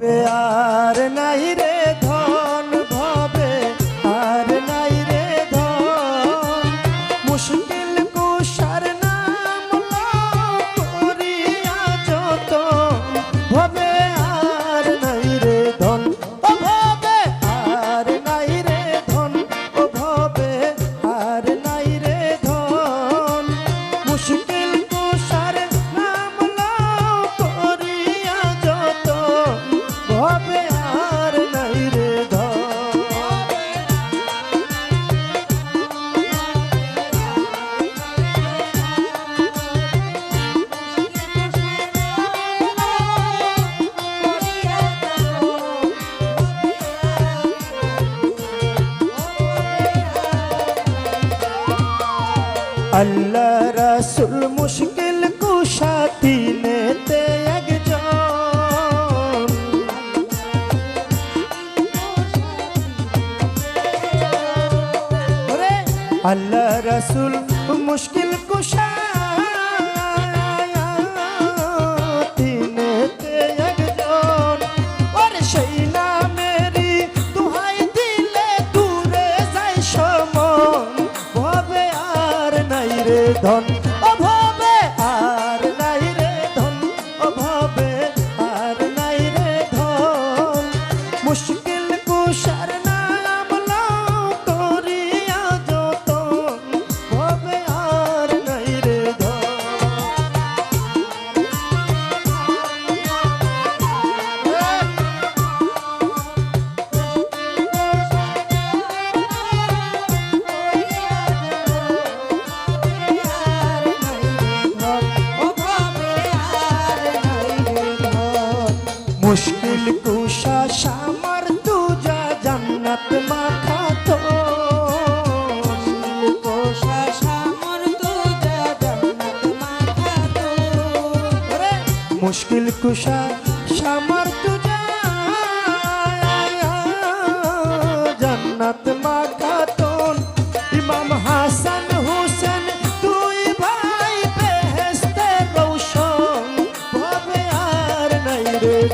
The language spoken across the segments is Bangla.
प्यार नहीं रे আল্লাহ রাসুল মুশকিল কুশা তিনেতে একজন। আল্লাহ রাসুল মুশকিল কুশা নাই রে ধন। মুশকিল কুশা শামার তুজা জান্নাত মাখাতো ওরে। মুশকিল কুশা শামার তুজা জান্নাত মাখাতন ইমাম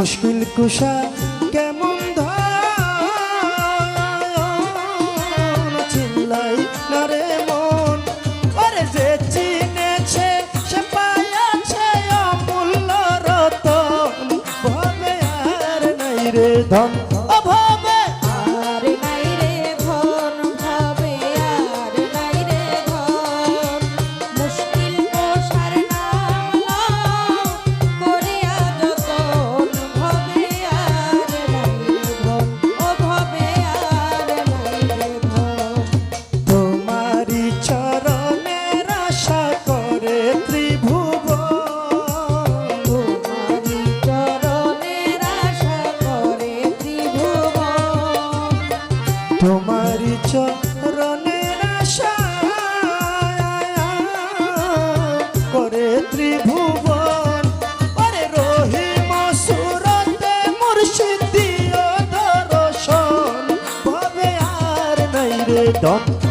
মুশকিল কুশা কেমন চিল্লাই না রে মন? ওরে যে চিনেছে, সে পায়াছে অমূল্য রতন। ভবে আর নাই রে ধন। আর